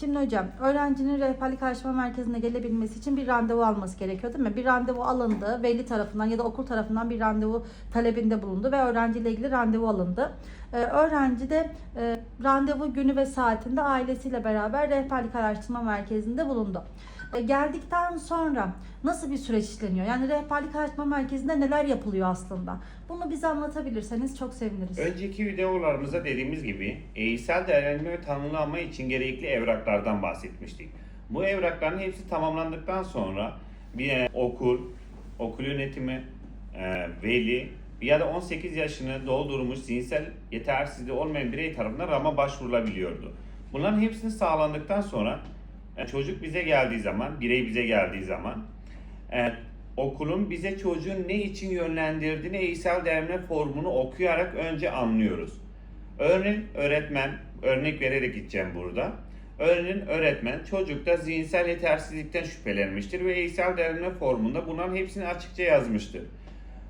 Şimdi hocam öğrencinin rehberlik araştırma merkezine gelebilmesi için bir randevu alması gerekiyor değil mi? Bir randevu alındı. Veli tarafından ya da okul tarafından bir randevu talebinde bulundu ve öğrenciyle ilgili randevu alındı. Ee, öğrenci de e, randevu günü ve saatinde ailesiyle beraber rehberlik araştırma merkezinde bulundu. E, geldikten sonra nasıl bir süreç işleniyor? Yani rehberlik araştırma merkezinde neler yapılıyor aslında? Bunu bize anlatabilirseniz çok seviniriz. Önceki videolarımızda dediğimiz gibi eğitsel değerlendirme ve tanımlama için gerekli evraklardan bahsetmiştik. Bu evrakların hepsi tamamlandıktan sonra bir e, okul, okul yönetimi, e, veli ya da 18 yaşını doldurmuş zihinsel yetersizliği olmayan birey tarafından RAM'a başvurulabiliyordu. Bunların hepsini sağlandıktan sonra çocuk bize geldiği zaman, birey bize geldiği zaman e, okulun bize çocuğun ne için yönlendirdiğini eğitsel değerlendirme formunu okuyarak önce anlıyoruz. Örneğin öğretmen, örnek vererek gideceğim burada. Örneğin öğretmen çocukta zihinsel yetersizlikten şüphelenmiştir ve eğitsel değerlendirme formunda bunların hepsini açıkça yazmıştır.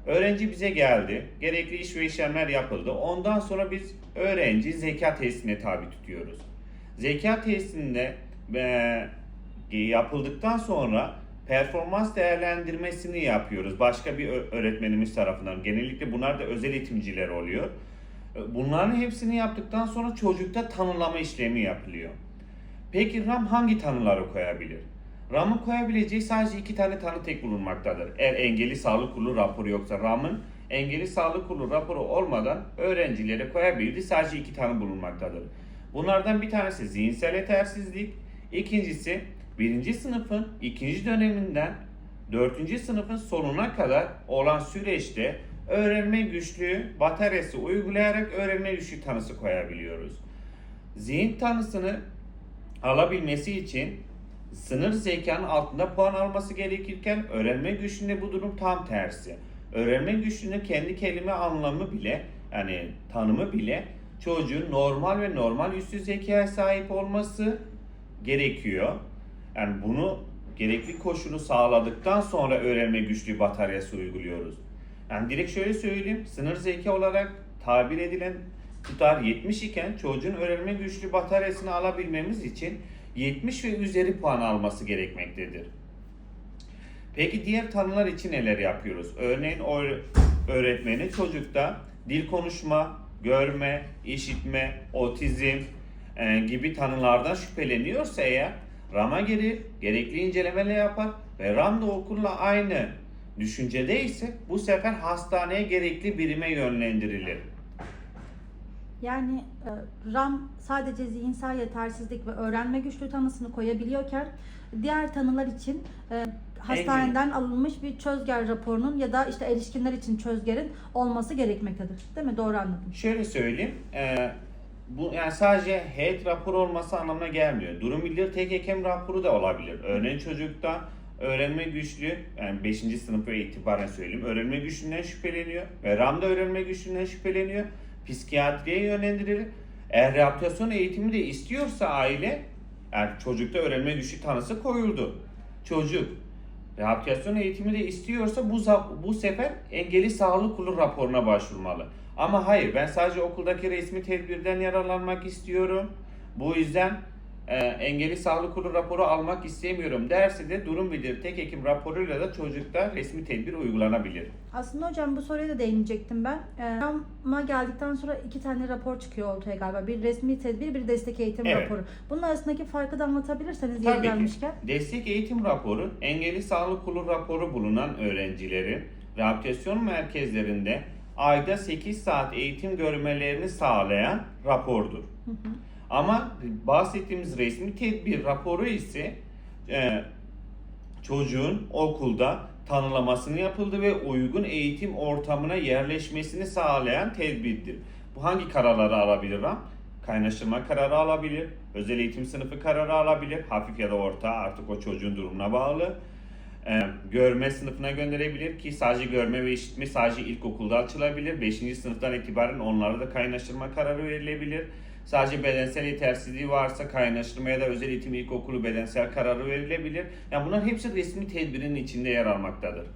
Öğrenci bize geldi, gerekli iş ve işlemler yapıldı. Ondan sonra biz öğrenci zeka testine tabi tutuyoruz. Zeka testinde e, yapıldıktan sonra performans değerlendirmesini yapıyoruz. Başka bir öğretmenimiz tarafından. Genellikle bunlar da özel eğitimciler oluyor. E, Bunların hepsini yaptıktan sonra çocukta tanımlama işlemi yapılıyor. Peki RAM hangi tanıları koyabilir? RAM'ın koyabileceği sadece iki tane tanı tek bulunmaktadır. Eğer engelli sağlık kurulu raporu yoksa RAM'ın engelli sağlık kurulu raporu olmadan öğrencilere koyabildiği sadece iki tanı bulunmaktadır. Bunlardan bir tanesi zihinsel yetersizlik, ikincisi birinci sınıfın ikinci döneminden dördüncü sınıfın sonuna kadar olan süreçte öğrenme güçlüğü bataryası uygulayarak öğrenme güçlüğü tanısı koyabiliyoruz. Zihin tanısını alabilmesi için sınır zekanın altında puan alması gerekirken öğrenme güçlüğünde bu durum tam tersi. Öğrenme güçlüğünde kendi kelime anlamı bile yani tanımı bile çocuğun normal ve normal üstü zekaya sahip olması gerekiyor. Yani bunu gerekli koşulu sağladıktan sonra öğrenme güçlüğü bataryası uyguluyoruz. Yani direkt şöyle söyleyeyim. Sınır zeka olarak tabir edilen tutar 70 iken çocuğun öğrenme güçlüğü bataryasını alabilmemiz için 70 ve üzeri puan alması gerekmektedir. Peki diğer tanılar için neler yapıyoruz? Örneğin öğretmeni çocukta dil konuşma, görme, işitme, otizm e, gibi tanılardan şüpheleniyorsa eğer RAM'a girir, gerekli incelemeler yapar ve RAM da okulla aynı düşüncede ise bu sefer hastaneye gerekli birime yönlendirilir. Yani e, RAM sadece zihinsel yetersizlik ve öğrenme güçlüğü tanısını koyabiliyorken diğer tanılar için e, hastaneden alınmış bir çözger raporunun ya da işte erişkinler için çözgerin olması gerekmektedir. Değil mi? Doğru anladım. Şöyle söyleyeyim. e, bu yani sadece heyet raporu olması anlamına gelmiyor. Durum bildir tek hekim raporu da olabilir. Örneğin çocukta öğrenme güçlüğü yani 5. sınıfa itibaren söyleyeyim. Öğrenme güçlüğünden şüpheleniyor ve RAM'da öğrenme güçlüğünden şüpheleniyor. Psikiyatriye yönlendirilir. Eğer rehabilitasyon eğitimi de istiyorsa aile yani çocukta öğrenme güçlüğü tanısı koyuldu. Çocuk rehabilitasyon eğitimi de istiyorsa bu bu sefer engelli sağlık kurulu raporuna başvurmalı. Ama hayır ben sadece okuldaki resmi tedbirden yararlanmak istiyorum. Bu yüzden e, engelli sağlık kurulu raporu almak istemiyorum derse de durum bilir tek hekim raporuyla da çocukta resmi tedbir uygulanabilir. Aslında hocam bu soruya da değinecektim ben. E, RAM'a geldikten sonra iki tane rapor çıkıyor ortaya galiba. Bir resmi tedbir, bir destek eğitim Evet. raporu. Bunun arasındaki farkı da anlatabilirseniz yeri Tabii ki. gelmişken. Destek eğitim raporu, engelli sağlık kurulu raporu bulunan öğrencilerin rehabilitasyon merkezlerinde ayda 8 saat eğitim görmelerini sağlayan rapordur. Ama bahsettiğimiz resmi tedbir raporu ise e, çocuğun okulda tanılamasını yapıldı ve uygun eğitim ortamına yerleşmesini sağlayan tedbirdir. Bu hangi kararları alabilir ha? Kaynaştırma kararı alabilir, özel eğitim sınıfı kararı alabilir, hafif ya da orta artık o çocuğun durumuna bağlı. Ee, görme sınıfına gönderebilir ki sadece görme ve işitme sadece ilkokulda açılabilir. 5. sınıftan itibaren onlara da kaynaştırma kararı verilebilir. Sadece bedensel yetersizliği varsa kaynaştırma ya da özel eğitim ilkokulu bedensel kararı verilebilir. Yani bunlar hepsi resmi tedbirin içinde yer almaktadır.